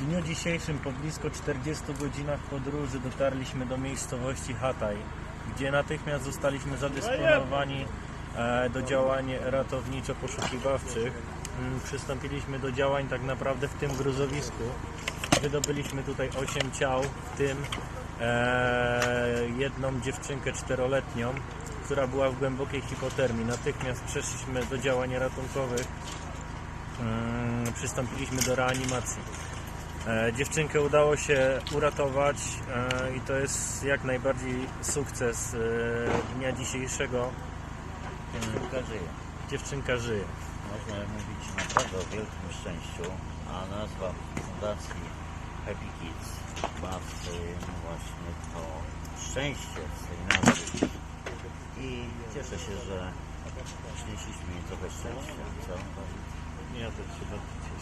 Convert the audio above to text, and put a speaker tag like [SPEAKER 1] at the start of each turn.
[SPEAKER 1] W dniu dzisiejszym po blisko 40 godzinach podróży dotarliśmy do miejscowości Hataj, gdzie natychmiast zostaliśmy zadysponowani e, do działań ratowniczo-poszukiwawczych. Mm, Przystąpiliśmy do działań tak naprawdę w tym gruzowisku. Wydobyliśmy tutaj 8 ciał, w tym e, jedną dziewczynkę czteroletnią, która była w głębokiej hipotermii. Natychmiast przeszliśmy do działań ratunkowych. Mm, Przystąpiliśmy do reanimacji. E, Dziewczynkę udało się uratować e, i to jest jak najbardziej sukces e, dnia dzisiejszego.
[SPEAKER 2] Dziewczynka żyje.
[SPEAKER 1] Dziewczynka żyje.
[SPEAKER 2] Można mówić naprawdę o wielkim szczęściu, a nazwa Fundacji Happy Kids ma w tym właśnie to szczęście w tej nazwie. I cieszę się, że przynieśliśmy jej trochę szczęścia. Co?
[SPEAKER 1] Ja też się bardzo cieszę.